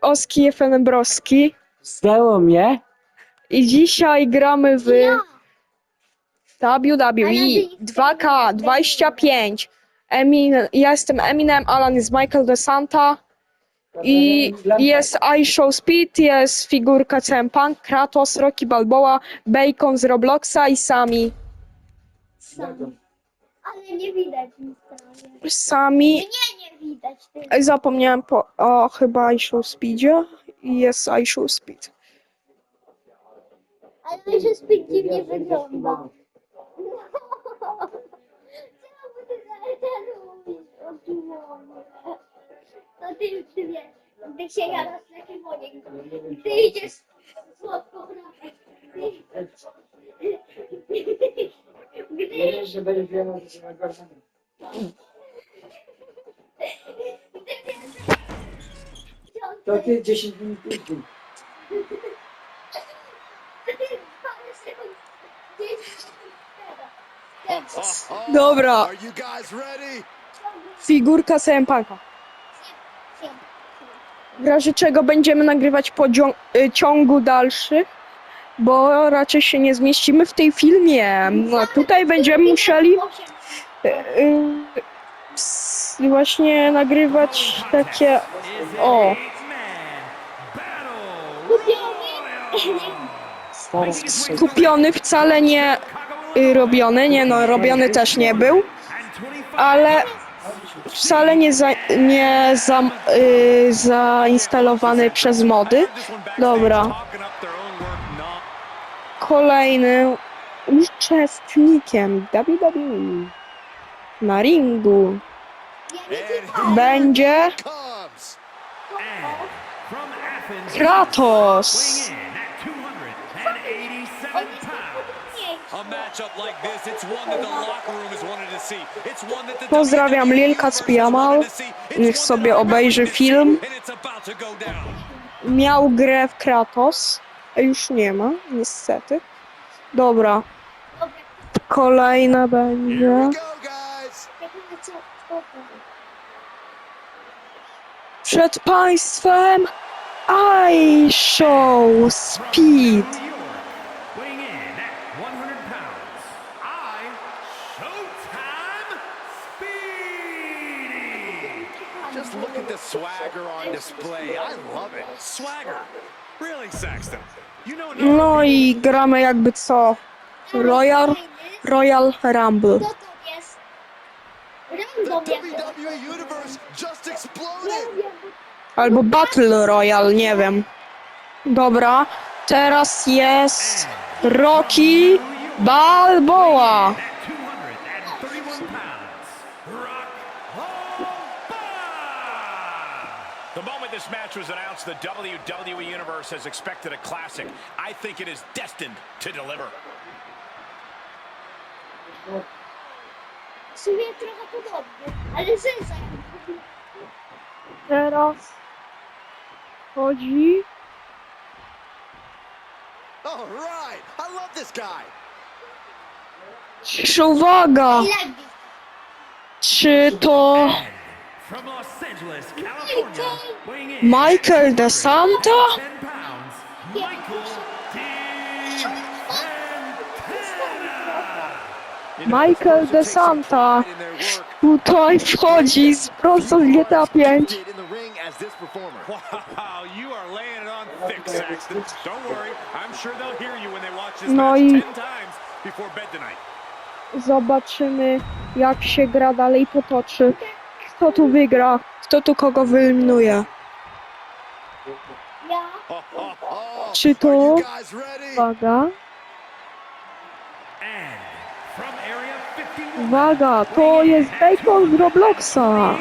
Oski Efenbrowski Zdało mnie. i dzisiaj gramy w. WWE 2K25. Emin, ja jestem Eminem, Alan jest Michael DeSanta i jest iShow Speed, jest figurka CM Punk, Kratos, Rocky Balboa, Bacon z Robloxa i Sami. Sam. Ale nie widać nic prawie. Sami, Nie, nie widać. Ty. Ej, zapomniałem po, o chyba iShow Speedzie i jest iShow Speed. Ale się zbyt dziwnie wygląda. To ty już ty wiesz, gdy się jarasz na kimonie, ty idziesz słodko wracać. Gdy, że będzie wiele To ty 10 minut później. Dobra, Are you guys ready? figurka CM Punka. W razie czego będziemy nagrywać po dzią- y, ciągu dalszych, bo raczej się nie zmieścimy w tej filmie. No tutaj będziemy musieli y, y, właśnie nagrywać takie o Stara skupiony wcale nie y, robiony, nie no robiony też nie był, ale wcale nie, za, nie za, y, zainstalowany przez mody. Dobra. Kolejnym uczestnikiem WWE na ringu będzie. Kratos. Pozdrawiam WWE Lil universe has Kacpiamal. wanted to see. It's Niech sobie obejrzy film. Miał grę w Kratos. a Już nie ma, niestety. Dobra. Kolejna będzie. we go, guys. Przed państwem I Show Speed. Weighing in at 100 pounds, I Showtime Speedy. Just look at the swagger on display. I love it. Swagger. Really, Saxton? You know No i gramy jakby co? Royal, Royal Rumble. Co to jest? The WWE Universe just exploded. Albo Battle Royale, nie wiem. Dobra, teraz jest Rocky Balboa. at 231 pounds, Rock Balboa. The moment this match was announced, the WWE Universe has expected a classic. I think it is destined to deliver. W sumie trochę podobnie, ale. Teraz chodzi. All right. I love this guy. Czy uwaga, czy to From Los Angeles, California, weighing in Michael DeSanta? 10 pounds, Michael Michael DeSanta tutaj wchodzi z prosto z GTA 5. Did in the ring as this performer. Wow, you are laying it on thick, Saxton. Don't worry, I'm sure they'll hear you when they watch this No i- 10 times before bed tonight. Zobaczymy jak się gra dalej potoczy. Kto tu wygra? Kto tu kogo wyeliminuje? Czy to-? Uwaga, And from Area 51, uwaga, to jest Bacon z Robloxa.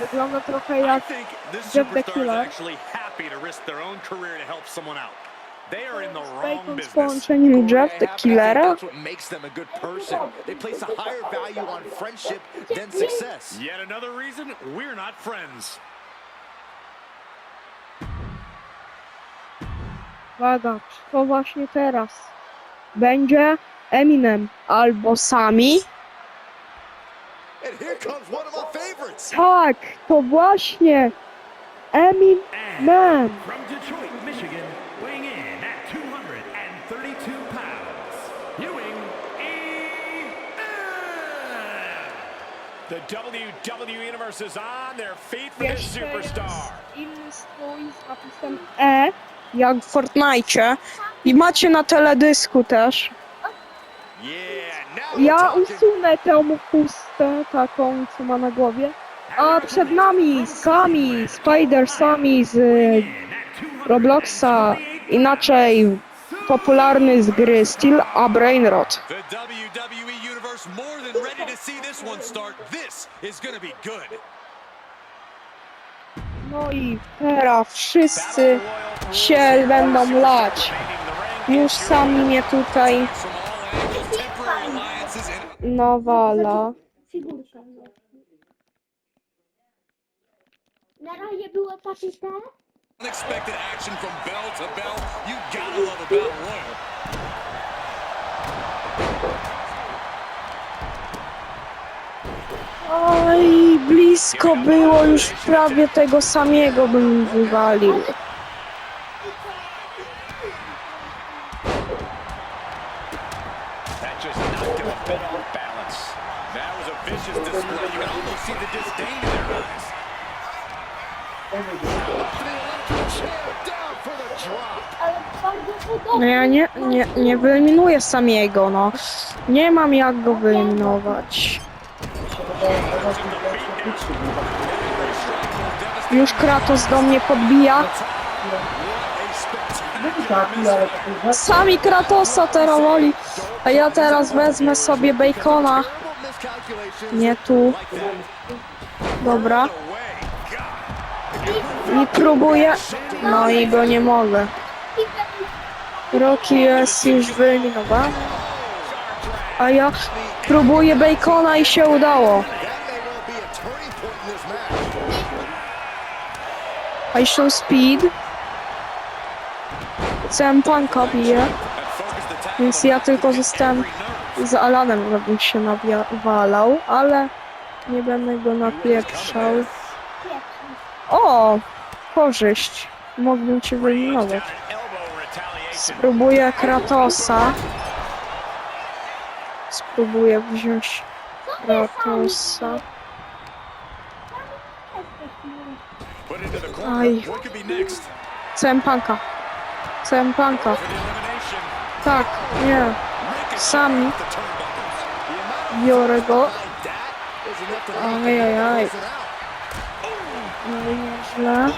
Wygląda trochę jak Jeff the Killer. Bacon z połączeniem Jeff the Killera. Yet another reason we're not friends. Uwaga, to właśnie teraz będzie Eminem albo Sami. Tak, to właśnie Emin And Man. from Detroit, Michigan, weighing in at 232 pounds, Ewing E. Em. The WWE Universe is on their feet for this superstar. inny strój z napisem E, jak w Fortnite. I macie na teledysku też. Ja usunę tę chustę taką, co ma na głowie. A przed nami sami, Spider sami z y, Robloxa, inaczej popularny z gry Steel a Brainrot. Good. No i teraz wszyscy się będą lać. Już sami mnie tutaj nawala. Figurka. no. Na razie było takie te. unexpected action from bell to bell. You gotta love a battle royal. Oj, blisko było już prawie tego samego bym wywalił. No ja nie, nie, nie wyeliminuję samiego, no. Nie mam jak go wyeliminować. Już Kratos do mnie podbija. Sami Kratosa teraz woli. A ja teraz wezmę sobie Bacona. Nie tu. Dobra. I próbuję. No i go nie mogę. Rocky jest już wyeliminowany. A ja próbuję Bacona i się udało. I show speed. CM Punka bije. Więc ja tylko zostałem z Alanem, żebym się nawalał, ale nie będę go napieprzał. O! Korzyść. Mógłbym cię wyeliminować. Spróbuję Kratosa. Spróbuję wziąć Kratosa. Aj? Cempanka. Cempanka. Tak, nie. Sami. Biorę go. Ajajaj. No i nieźle.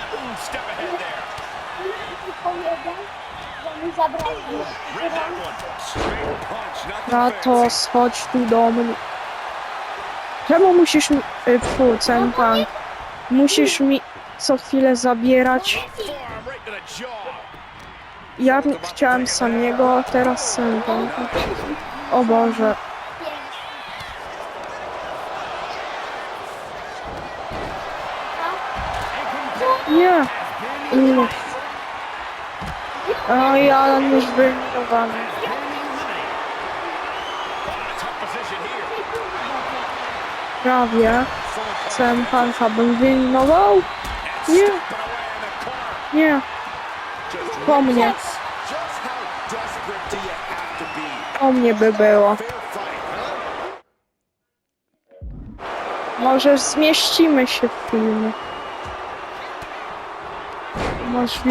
Kratos, chodź tu do mnie. Czemu musisz mi... y, Fu, Cempank. Musisz mi co chwilę zabierać. Ja chciałem samiego, a teraz Cempank. O Boże. Nie. Nie. Oj, Alan już wyeliminowany. Prawie. Cempanka bym wyeliminował? Nie. Nie. Po mnie. Po mnie by było. Może zmieścimy się w filmie. He wants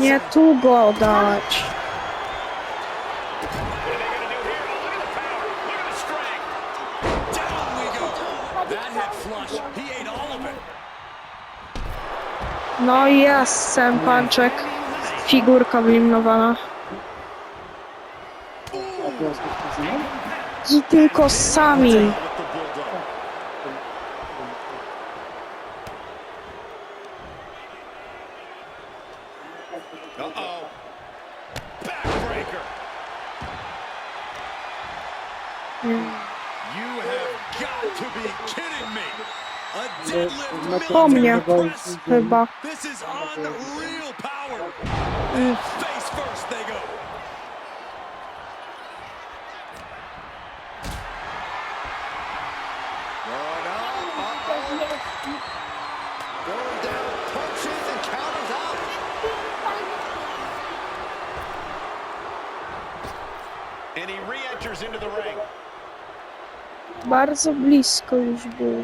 Nie tu go dać. No i jest Sam Panczek. Figurka wyeliminowana. I tylko sami. Po mnie. Chyba. This is unreal power. Face first they go. Bardzo blisko już było.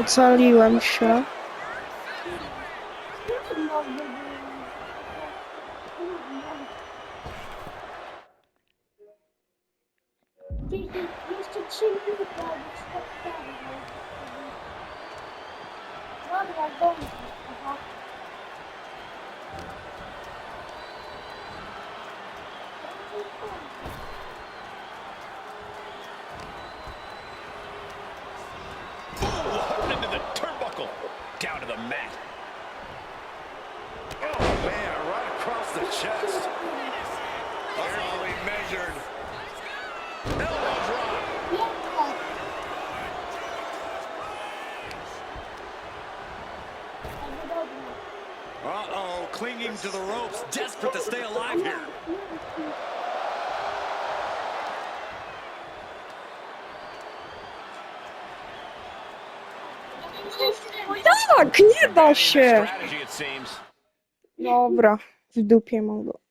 Ocaliłem się. Dziesięć, için bir kadar çok daha. Var ya, ben de. Uh-oh, clinging to the ropes, desperate to stay alive here. Tak, nie da się. Dobra, w dupie mam go.